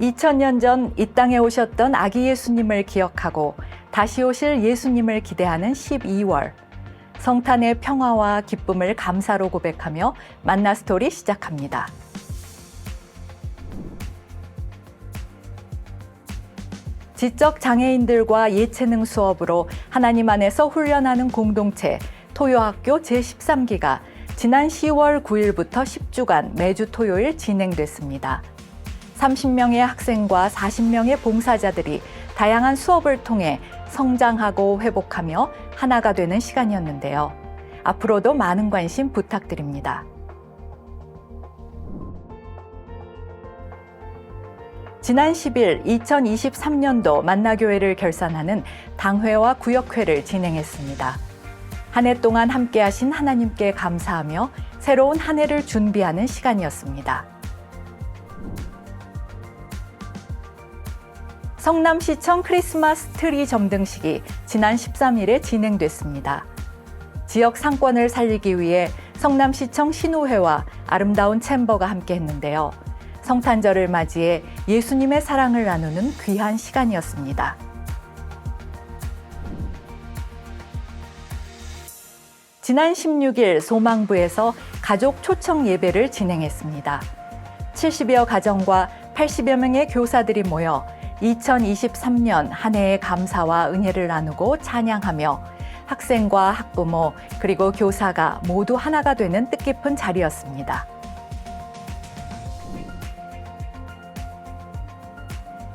2000년 전 이 땅에 오셨던 아기 예수님을 기억하고 다시 오실 예수님을 기대하는 12월. 성탄의 평화와 기쁨을 감사로 고백하며 만나 스토리 시작합니다. 지적 장애인들과 예체능 수업으로 하나님 안에서 훈련하는 공동체 토요학교 제13기가 지난 10월 9일부터 10주간 매주 토요일 진행됐습니다. 30명의 학생과 40명의 봉사자들이 다양한 수업을 통해 성장하고 회복하며 하나가 되는 시간이었는데요. 앞으로도 많은 관심 부탁드립니다. 지난 10일 2023년도 만나교회를 결산하는 당회와 구역회를 진행했습니다. 한 해 동안 함께하신 하나님께 감사하며 새로운 한 해를 준비하는 시간이었습니다. 성남시청 크리스마스 트리 점등식이 지난 13일에 진행됐습니다. 지역 상권을 살리기 위해 성남시청 신우회와 아름다운 챔버가 함께 했는데요. 성탄절을 맞이해 예수님의 사랑을 나누는 귀한 시간이었습니다. 지난 16일 소망부에서 가족 초청 예배를 진행했습니다. 70여 가정과 80여 명의 교사들이 모여 2023년 한 해의 감사와 은혜를 나누고 찬양하며 학생과 학부모 그리고 교사가 모두 하나가 되는 뜻깊은 자리였습니다.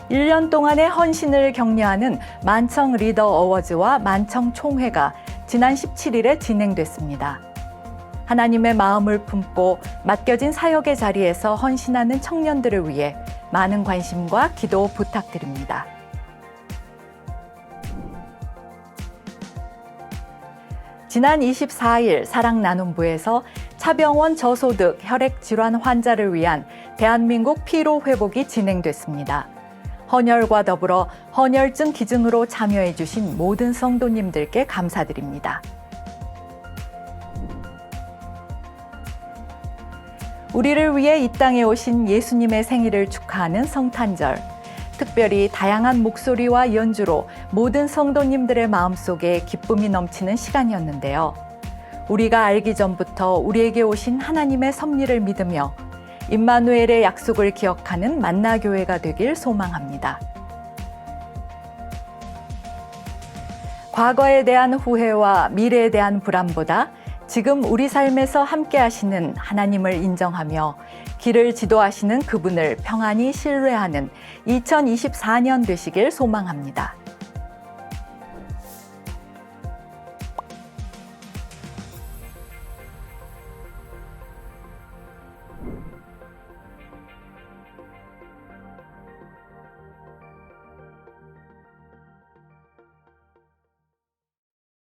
1년 동안의 헌신을 격려하는 만청 리더 어워즈와 만청 총회가 지난 17일에 진행됐습니다. 하나님의 마음을 품고 맡겨진 사역의 자리에서 헌신하는 청년들을 위해 많은 관심과 기도 부탁드립니다. 지난 24일 사랑 나눔부에서 차병원 저소득 혈액 질환 환자를 위한 대한민국 피로 회복이 진행됐습니다. 헌혈과 더불어 헌혈증 기증으로 참여해 주신 모든 성도님들께 감사드립니다. 우리를 위해 이 땅에 오신 예수님의 생일을 축하하는 성탄절. 특별히 다양한 목소리와 연주로 모든 성도님들의 마음속에 기쁨이 넘치는 시간이었는데요. 우리가 알기 전부터 우리에게 오신 하나님의 섭리를 믿으며 임마누엘의 약속을 기억하는 만나 교회가 되길 소망합니다. 과거에 대한 후회와 미래에 대한 불안보다 지금 우리 삶에서 함께 하시는 하나님을 인정하며 길을 지도하시는 그분을 평안히 신뢰하는 2024년 되시길 소망합니다.